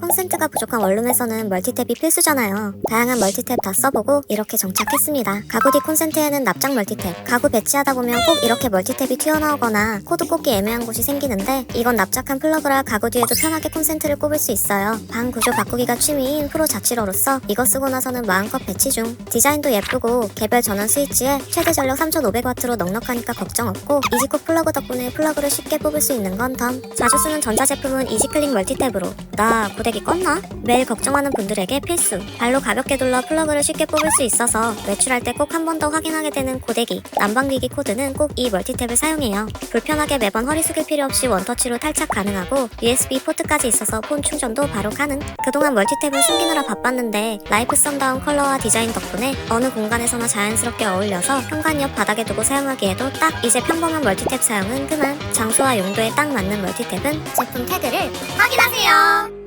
콘센트가 부족한 원룸에서는 멀티탭이 필수잖아요. 다양한 멀티탭 다 써보고 이렇게 정착했습니다. 가구 뒤 콘센트에는 납작 멀티탭. 가구 배치하다 보면 꼭 이렇게 멀티탭이 튀어나오거나 코드 꽂기 애매한 곳이 생기는데 이건 납작한 플러그라 가구 뒤에도 편하게 콘센트를 꼽을 수 있어요. 방 구조 바꾸기가 취미인 프로 자취러로서 이거 쓰고 나서는 마음껏 배치 중. 디자인도 예쁘고 개별 전원 스위치에 최대 전력 3500W로 넉넉하니까 걱정 없고 이지코 플러그 덕분에 플러그를 쉽게 뽑을 수 있는 건 덤. 자주 쓰는 전자제품은 이지클릭 멀티탭으로 나 고 데기 껐나? 매일 걱정하는 분들에게 필수. 발로 가볍게 둘러 플러그를 쉽게 뽑을 수 있어서 외출할 때 꼭 한 번 더 확인하게 되는 고데기. 난방기기 코드는 꼭 이 멀티탭을 사용해요. 불편하게 매번 허리 숙일 필요 없이 원터치로 탈착 가능하고 USB 포트까지 있어서 폰 충전도 바로 가능. 그동안 멀티탭을 숨기느라 바빴는데 라이프 썬다운 컬러와 디자인 덕분에 어느 공간에서나 자연스럽게 어울려서 현관 옆 바닥에 두고 사용하기에도 딱 이제 평범한 멀티탭 사용은 그만. 장소와 용도에 딱 맞는 멀티탭은 제품 태그를 확인하세요.